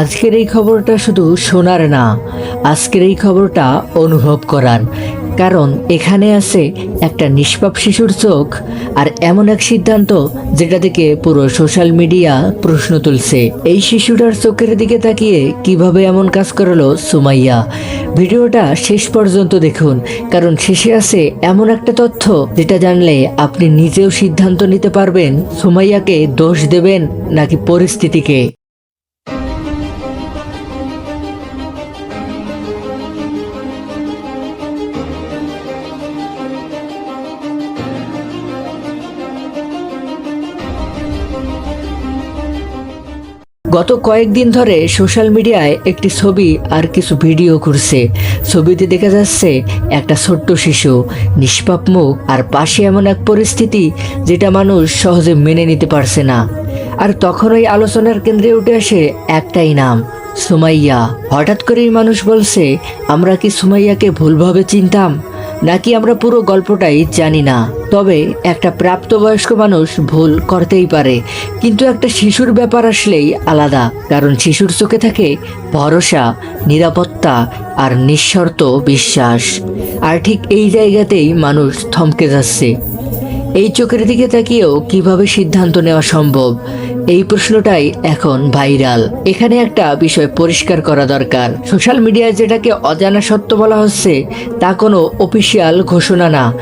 আজকের এই খবরটা শুধু শোনার না, আজকের এই খবরটা অনুভব করার। কারণ এখানে আছে একটা নিষ্পাপ শিশুর চোখ আর এমন এক সিদ্ধান্ত যেটা থেকে পুরো সোশ্যাল মিডিয়া প্রশ্ন তুলছে। এই শিশুটার চোখের দিকে তাকিয়ে কীভাবে এমন কাজ করল সুমাইয়া? ভিডিওটা শেষ পর্যন্ত দেখুন, কারণ শেষে আছে এমন একটা তথ্য যেটা জানলে আপনি নিজেও সিদ্ধান্ত নিতে পারবেন সুমাইয়াকে দোষ দেবেন নাকি পরিস্থিতিকে। গত কয়েকদিন ধরে সোশ্যাল মিডিয়ায় একটি ছবি আর কিছু ভিডিও ঘুরছে। ছবিতে দেখা যাচ্ছে একটা ছোট্ট শিশু, নিষ্পাপ মুখ আর পাশে এমন এক পরিস্থিতি যেটা মানুষ সহজে মেনে নিতে পারছে না। আর তখন ওই আলোচনার কেন্দ্রে উঠে আসে একটাই নাম, সুমাইয়া। হঠাৎ করেই মানুষ বলছে, আমরা কি সুমাইয়াকে ভুলভাবে চিনতাম? নাকি আমরা পুরো গল্পটাই জানি না। তবে একটা প্রাপ্তবয়স্ক মানুষ ভুল করতেই পারে, কিন্তু একটা শিশুর ব্যাপার আসলেই আলাদা। কারণ শিশুর চোখে থাকে ভরসা, নিরাপত্তা আর নিঃশর্ত বিশ্বাস। আর ঠিক এই জায়গাতেই মানুষ থমকে যাচ্ছে। এই চোখের দিকে তাকিয়েও কীভাবে সিদ্ধান্ত নেওয়া সম্ভব? এই প্রশ্নটাই এখন ভাইরাল। এখানে একটা বিষয় পরিষ্কার করা দরকার। সোশ্যাল মিডিয়ায় যেটাকে অজানা সত্য বলা হচ্ছে, তা কোনো অফিসিয়াল ঘোষণা না।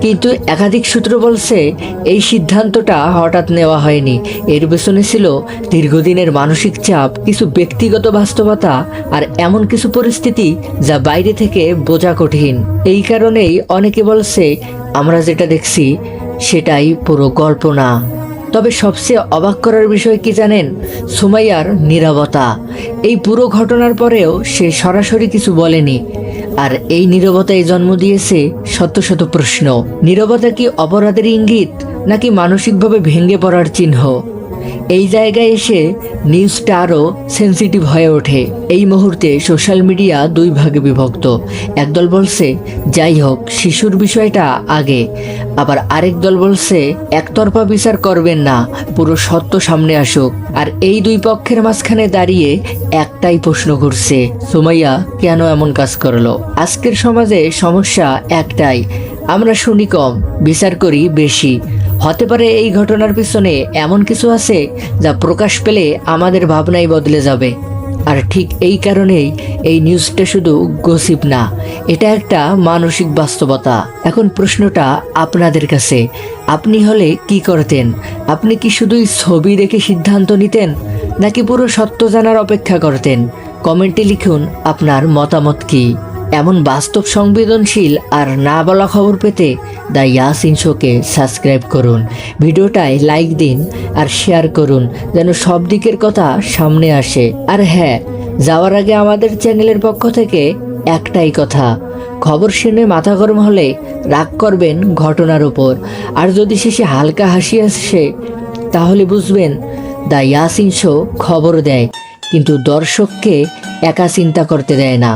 কিন্তু একাধিক সূত্র বলছে, এই সিদ্ধান্তটা হঠাৎ নেওয়া হয়নি। এর পেছনে ছিল দীর্ঘদিনের মানসিক চাপ, কিছু ব্যক্তিগত বাস্তবতা, আর এমন কিছু পরিস্থিতি যা বাইরে থেকে বোঝা কঠিন। এই কারণেই অনেকে বলছে, আমরা যেটা দেখছি, সেটাই পুরো গল্প না। তবে সবচেয়ে অবাক করার বিষয় কি জানেন? সুমাইয়ার নিরবতা। এই পুরো ঘটনার পরেও সে সরাসরি কিছু বলেনি। আর এই নীরবতায় জন্ম দিয়েছে শত শত প্রশ্ন। নিরবতা কি অপরাধের ইঙ্গিত, নাকি মানসিকভাবে ভেঙে পড়ার চিহ্ন? এই জায়গায় এসে নিউজটা আরও সেন্সিটিভ হয়ে ওঠে। এই মুহূর্তে সোশ্যাল মিডিয়া দুই ভাগে বিভক্ত। একদল বলছে, যাই হোক, শিশুর বিষয়টা আগে। আবার আরেক দল বলছে, একতরফা বিচার করবেন না, পুরো সত্য সামনে আসুক। আর এই দুই পক্ষের মাঝখানে দাঁড়িয়ে একটাই প্রশ্ন ঘুরছে, সুমাইয়া, কেন এমন কাজ করল? আজকের সমাজে সমস্যা একটাই, আমরা শুনি কম, বিচার করি বেশি। হতে পারে এই ঘটনার পিছনে এমন কিছু আছে যা প্রকাশ পেলে আমাদের ভাবনাই বদলে যাবে। আর ঠিক এই কারণেই এই নিউজটা শুধু গসিপ না, এটা একটা মানসিক বাস্তবতা। এখন প্রশ্নটা আপনাদের কাছে, আপনি হলে কি করতেন? আপনি কি শুধুই ছবি দেখে সিদ্ধান্ত নিতেন, নাকি পুরো সত্য জানার অপেক্ষা করতেন? কমেন্টে লিখুন আপনার মতামত কি। এমন বাস্তব সংবেদনশীল আর না বলা খবর পেতে দ্য ইয়াসিন শোকে সাবস্ক্রাইব করুন। ভিডিওটায় লাইক দিন আর শেয়ার করুন যেন সব দিকের কথা সামনে আসে। আর হ্যাঁ যাওয়ার আগে আমাদের চ্যানেলের পক্ষ থেকে একটাই কথা, খবর শুনে মাথা গরম হলে রাগ করবেন ঘটনার উপর। আর যদি শেষে হালকা হাসি আসে, তাহলে বুঝবেন দ্য ইয়াসিন শো খবর দেয়, কিন্তু দর্শককে একা চিন্তা করতে দেয় না।